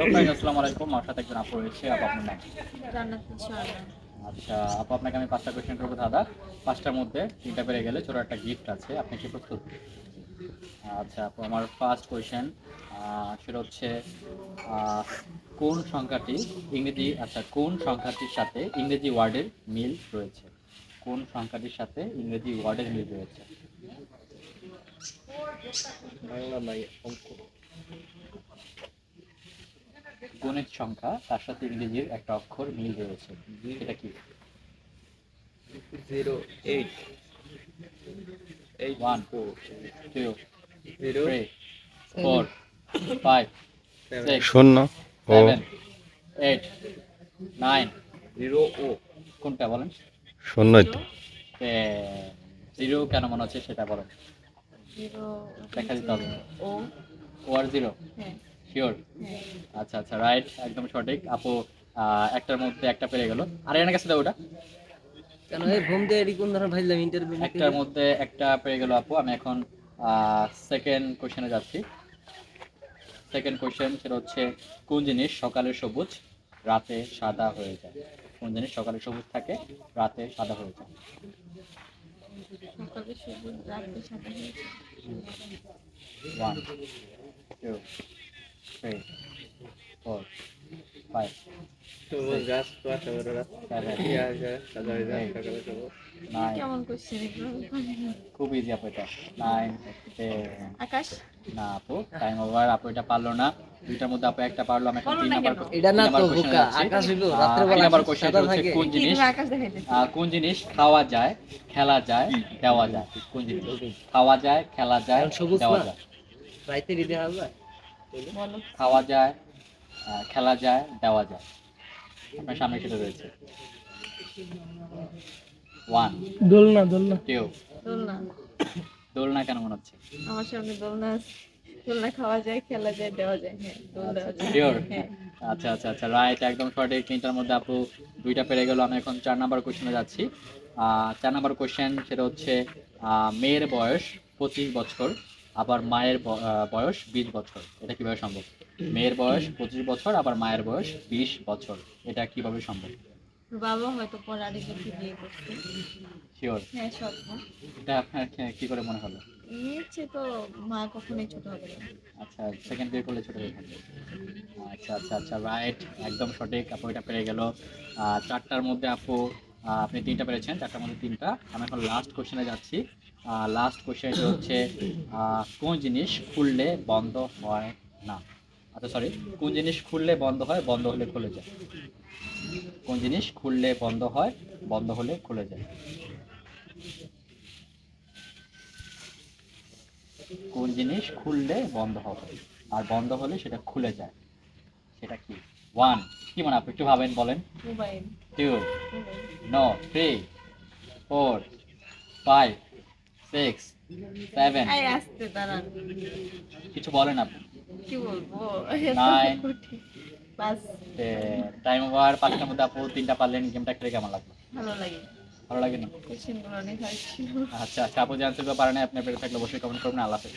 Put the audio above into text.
Hello friend আসসালামু আলাইকুম। আমার সাথে একজন আপু রয়েছে আপু আপনার নাম? আচ্ছা আপু আপনাকে আমি পাঁচটা কোয়েশ্চেন করব দাদা পাঁচটার মধ্যে তিনটা পেরে গেলে ছোটো একটা গিফট আছে আপনি কি প্রস্তুত? আচ্ছা আপু আমার ফার্স্ট কোয়েশ্চেন সেটা হচ্ছে কোন সংখ্যাটি ইংরেজি আচ্ছা কোন সংখ্যাটির সাথে ইংরেজি ওয়ার্ডের মিল রয়েছে? কোন সংখ্যাটির সাথে ইংরেজি ওয়ার্ডের মিল রয়েছে? বাংলা নাই অঙ্ক। গণিত সংখ্যা তার সাথে ইংরেজির একটা অক্ষর মিল রয়েছে। এটা কি? Zero eight eight one two zero four five শূন্য সেভেন এইট নাইন জিরো ও কোনটা বলেন? শূন্যই তো জিরো কেন মনে হচ্ছে সেটা বলেন। দেখা দিতে হবে। ও ও আর জিরো হ্যাঁ। শিওর আচ্ছা আচ্ছা রাইট একদম সঠিক। আপু একটার মধ্যে একটা পেরে গেল। আর এখানে কাছে দাও ওটা। কেন এই ঘুম দিয়ে এরকম ধরনের ভাইলাম ইন্টারভিউ একটার মধ্যে একটা পেয়ে গেল আপু। আমি এখন সেকেন্ড কোশ্চেনে যাচ্ছি। সেকেন্ড কোশ্চেন সেটা হচ্ছে কোন জিনিস সকালে সবুজ রাতে সাদা হয়ে যায়? কোন জিনিস সকালে সবুজ থাকে রাতে সাদা হয়ে যায়? সকালে সবুজ রাতে সাদা হয়ে যায়। সকালে সবুজ নাইন কেমন কোশ্চেন এগুলো? খুব ইজি আপু এটা। নাইন আকাশ? না আপু টাইম ওভার আপু এটা পারল না। দুইটার মধ্যে আপু একটা পারল আমি তিন নাম্বার এটা না তো বোকা, আকাশ হইল, আহ, রাত্রেবেলা নাম্বার কোশ্চেন হচ্ছে কোন জিনিস কোন জিনিস খাওয়া যায় খেলা যায় দেওয়া যায়? কোন জিনিস? খাওয়া যায় খেলা যায় সবুজ দেওয়া যায়। রাইতে দিতে হবে বলো খাওয়া যায় খেলা যায় দেওয়া যায়। আপনার সামনে সেটা রয়েছে। ওয়ান দোলনা দোলনা। টু দোলনা। দোলনা কেন মনে হচ্ছে? আমার সামনে দোলনা আছে। দোলনা খাওয়া যায় খেলা যায় দেওয়া যায় হ্যাঁ দোল দেওয়া যায় শিওর হ্যাঁ। আচ্ছা আচ্ছা আচ্ছা রাইট একদম সঠিক। তিনটার মধ্যে আপু দুইটা পেরে গেল। আমি এখন চার নাম্বার কোশ্চেনে যাচ্ছি। চার নাম্বার কোশ্চেন সেটা হচ্ছে মেয়ের বয়স পঁচিশ বছর। আবার মায়ের বয়স বিশ বছর। এটা কীভাবে সম্ভব? মেয়ের বয়স পঁচিশ বছর আবার মায়ের বয়স বিশ বছর। এটা কীভাবে সম্ভব? বাবা হয়তো পরে আরেকজনকে বিয়ে করছে। শিওর হ্যাঁ সব এটা আপনার কি- কি করে মনে হলো? তো মা কখনোই ছোট হবে না। আচ্ছা সেকেন্ড বিয়ে করলে ছোট হয়ে থাকবে। আচ্ছা আচ্ছা আচ্ছা রাইট একদম সঠিক। আপু এটা পেরে গেল। আহ, চারটার মধ্যে আপু আপনি তিনটা পেরেছেন চারটার মধ্যে তিনটা। আমি এখন লাস্ট কোশ্চেনে যাচ্ছি। লাস্ট কোশ্চেন হচ্ছে কোন জিনিস খুললে বন্ধ হয় না? আচ্ছা সরি কোন জিনিস খুললে বন্ধ হয় বন্ধ হলে খুলে যায়? কোন জিনিস খুললে বন্ধ হয় বন্ধ হলে খুলে যায়? কোন জিনিস খুললে বন্ধ হবে আর বন্ধ হলে সেটা খুলে যায়? সেটা কি? ওয়ান কি মানে আপনি একটু ভাবেন বলেন। Two no three four five six seven এই আসতে দাঁড়ান। কিছু বলেন আপনি। কি বলব. বাস টাইম ওভার পাঁচটার মধ্যে আপু তিনটা পারলেন গেমটা খেলে কেমন লাগল? ভালো লাগে। ভালো লাগে না? আচ্ছা আচ্ছা আপু জানতে পারেন আপনি পেরে থাকলে অবশ্যই কমেন্ট করবেন আল্লাহ হাফেজ।